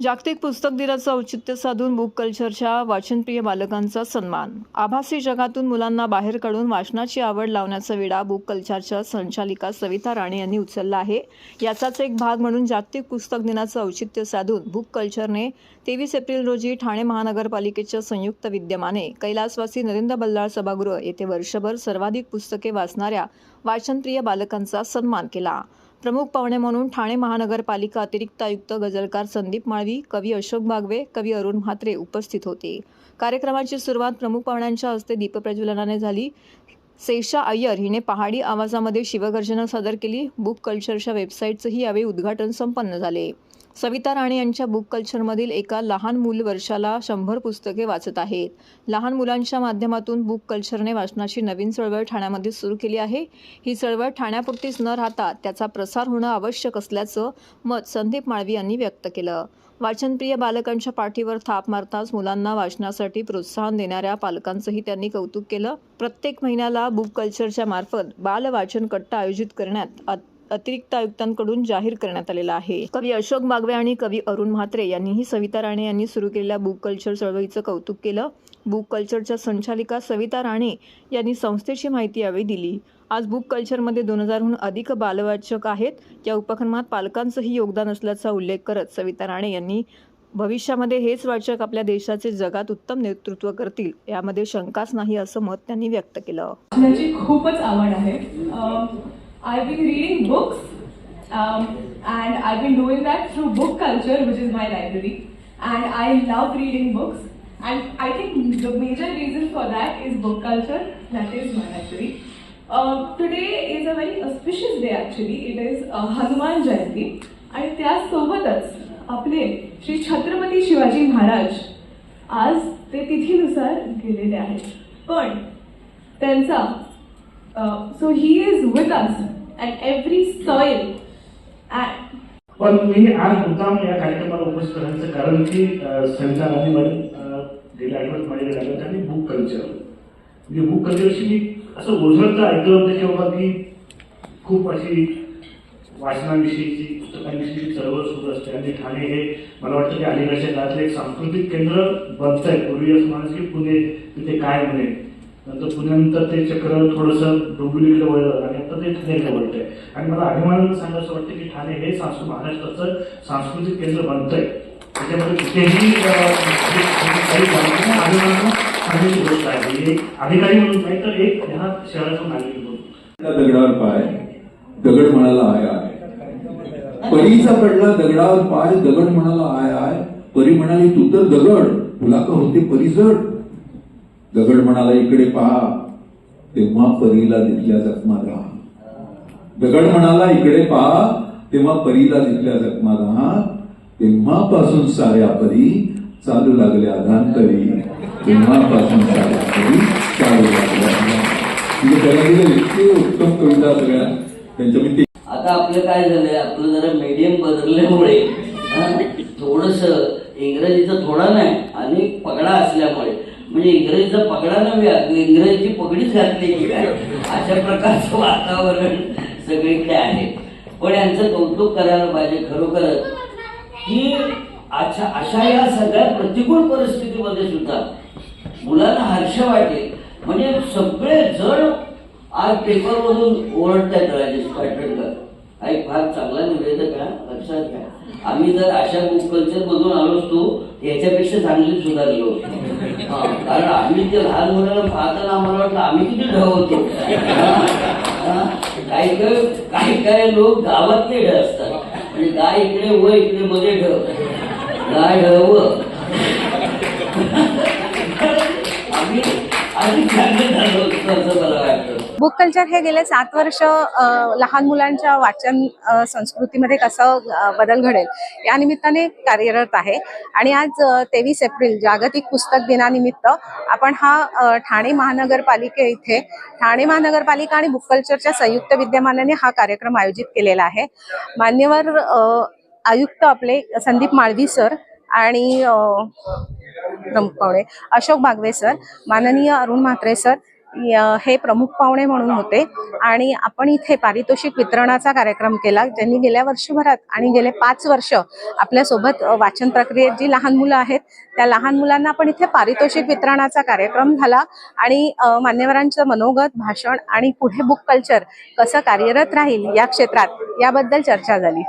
जागतिक पुस्तक दिनाचं औचित्य साधून बुक कल्चरच्या वाचनप्रिय बालकांचा सन्मान. आभासी जगातून मुलांना बाहेर काढून वाचनाची आवड लावण्याचा विडा बुक कल्चरच्या संचालिका सविता राणे यांनी उचलला आहे. याचाच एक भाग म्हणून जागतिक पुस्तक दिनाचं औचित्य साधून बुक कल्चरने तेवीस एप्रिल रोजी ठाणे महानगरपालिकेच्या संयुक्त विद्यमाने कैलासवासी नरेंद्र बल्लाळ सभागृह येथे वर्षभर सर्वाधिक पुस्तके वाचणाऱ्या वाचनप्रिय बालकांचा सन्मान केला. प्रमुख पाहुणे म्हणून ठाणे महानगरपालिका अतिरिक्त आयुक्त गजलकार संदीप माळवी कवी अशोक बागवे कवी अरुण म्हात्रे उपस्थित होते. कार्यक्रमाची सुरुवात प्रमुख पाहुण्यांच्या हस्ते दीपप्रज्वलनाने झाली. सेशा अय्यर हिने पहाडी आवाजामध्ये शिवगर्जना सादर केली. बुक कल्चरच्या वेबसाईटचंही यावेळी उद्घाटन संपन्न झाले. सविता राणे यांच्या बुक कल्चरमधील एका लहान मूल वर्षाला शंभर पुस्तके वाचत आहेत. लहान मुलांच्या माध्यमातून बुक कल्चरने वाचनाची नवीन चळवळ ठाण्यामध्ये सुरू केली आहे. ही चळवळ ठाण्यापुरतीच न राहता त्याचा प्रसार होणं आवश्यक असल्याचं मत संदीप माळवी यांनी व्यक्त केलं. वाचनप्रिय बालकांच्या पाठीवर थाप मारताच मुलांना वाचनासाठी प्रोत्साहन देणाऱ्या पालकांचंही त्यांनी कौतुक केलं. प्रत्येक महिन्याला बुक कल्चरच्या मार्फत बालवाचन कट्टा आयोजित करण्यात अतिरिक्त आयुक्तांकडून जाहीर करण्यात आलेला आहे. कवी अशोक बागवे आणि कवी अरुण म्हात्रे यांनीही सविता राणे यांनी सुरू केलेल्या बुक कल्चर चळवळीचं कौतुक केलं. बुक कल्चरच्या संचालिका सविता राणे यांनी संस्थेची माहिती यावेळी दिली. आज बुक कल्चरमध्ये दोन हजारहून अधिक बालवाचक आहेत. या उपक्रमात पालकांचंही योगदान असल्याचा उल्लेख करत सविता राणे यांनी भविष्यामध्ये हेच वाचक आपल्या देशाचे जगात उत्तम नेतृत्व करतील यामध्ये शंकाच नाही असं मत त्यांनी व्यक्त केलं. खूपच आवड आहे. I um, and books and I that through book through book culture my is my library and I books. And books and I think the major that for that is book culture my is my library is is a auspicious day day actually it is Hanuman Jayanti आणि त्यासोबतच आपले श्री छत्रपती शिवाजी महाराज आज ते तिथीनुसार गेलेले आहेत. पण त्यांचा so he is with us at every soil पण मी आज मुद्दाम या कार्यक्रमाला उपस्थित राहण्याचं कारण की अं, सविता मॅडम गेल्या आठवड्यात माझ्याकडे आल्या त्यांनी बुक कल्चर म्हणजे बुक कल्चरशी मी असं ओझरतं ऐकलं होतं की बाबा की खूप अशी वाचनाविषयीची पुस्तकांविषयीची चळवळ सुरू असते. आणि ठाणे हे मला वाटतं की अलीकडच्या काळातलं एक सांस्कृतिक केंद्र बनत आहे पूर्वी असं म्हणायचं की पुणे तिथे काय म्हणे. नंतर पुण्यानंतर ते चक्र थोडंसं डोंबिवलीकडे वळलं आणि ते ठाण्याकडे वळतंय आणि मला अभिमानानं सांगायचं वाटतं की ठाणे हे सांस्कृतिक महाराष्ट्राचं सांस्कृतिक केंद्र बनतंय. त्याच्यामध्ये कुठेही अं, गोष्ट आहे. अधिकारी म्हणून नाही तर एक ह्या शहराचा नागरिक म्हणून. दगडावर पाय दगड म्हणाला आय आय परीचा पडला दगडावर पाय दगड म्हणाला आय आय परी म्हणाली तू तर दगड तुला का होते परिजड दगड म्हणाला इकडे पहा. तेव्हा परीला दिसल्या जखमा राहा. दगड म्हणाला इकडे पहा तेव्हा परीला दिसल्या जखमाला तेव्हापासून साऱ्या परी चालू लागल्या अधांतरी तेव्हापासून साऱ्या परी चालू लागल्या म्हणजे त्याला इतकी उत्तम कविता सगळ्या. त्यांच्या मी ते आता आपलं काय झालंय आपलं जरा मीडियम बदलल्यामुळे थोडस इंग्रजीचा थोडा नाही आणि पगडा असल्यामुळे. म्हणजे इंग्रजीचा पगडा नव्हे इंग्रजीची पगडीच घातली की काय अशा प्रकारचं वातावरण सगळीकडे आहे. पण यांचं कौतुक करायला पाहिजे खरोखरच की अच्छा अशा या सगळ्या प्रतिकूल परिस्थितीमध्ये सुद्धा मुलांना हर्ष वाटेल. म्हणजे सगळे जण आज पेपरमधून ओरडतायत राजेश पाटणकर. हा एक फार चांगला निवेदक हा. लक्षात घ्या. आम्ही जर अशा बुक कल्चर मधून आलो असतो याच्यापेक्षा चांगली सुधारलो कारण आम्ही ते लहान मुलाला पाहताना आम्हाला वाटलं आम्ही किती ढ होतो हा, काही काही काही काही लोक गावातले ढ असतात. म्हणजे गाय इकडे व इकडे मध्ये ढ. गाय ढ व. आम्ही अधिक चांगले झालो असतो असं मला वाटतं बुक कल्चर हे गेले सात वर्ष लहान मुलांच्या वाचन संस्कृतीमध्ये कसं बदल घडेल या निमित्ताने कार्यरत आहे. आणि आज तेवीस एप्रिल जागतिक पुस्तक दिनानिमित्त आपण हा ठाणे महानगरपालिके इथे ठाणे महानगरपालिका आणि बुक कल्चरच्या संयुक्त विद्यमानाने हा कार्यक्रम आयोजित केलेला आहे. मान्यवर अ, आयुक्त आपले संदीप माळवी सर आणि प्रमुख अशोक बागवे सर माननीय अरुण म्हात्रे सर हे प्रमुख पाहुणे म्हणून होते. आणि आपण इथे पारितोषिक वितरणाचा कार्यक्रम केला ज्यांनी गेल्या वर्षभरात आणि गेले पाच वर्ष आपल्यासोबत वाचन प्रक्रियेत जी लहान मुलं आहेत त्या लहान मुलांना आपण इथे पारितोषिक वितरणाचा कार्यक्रम झाला. आणि मान्यवरांचं मनोगत भाषण आणि पुढे बुक कल्चर कसं कार्यरत राहील या क्षेत्रात याबद्दल चर्चा झाली.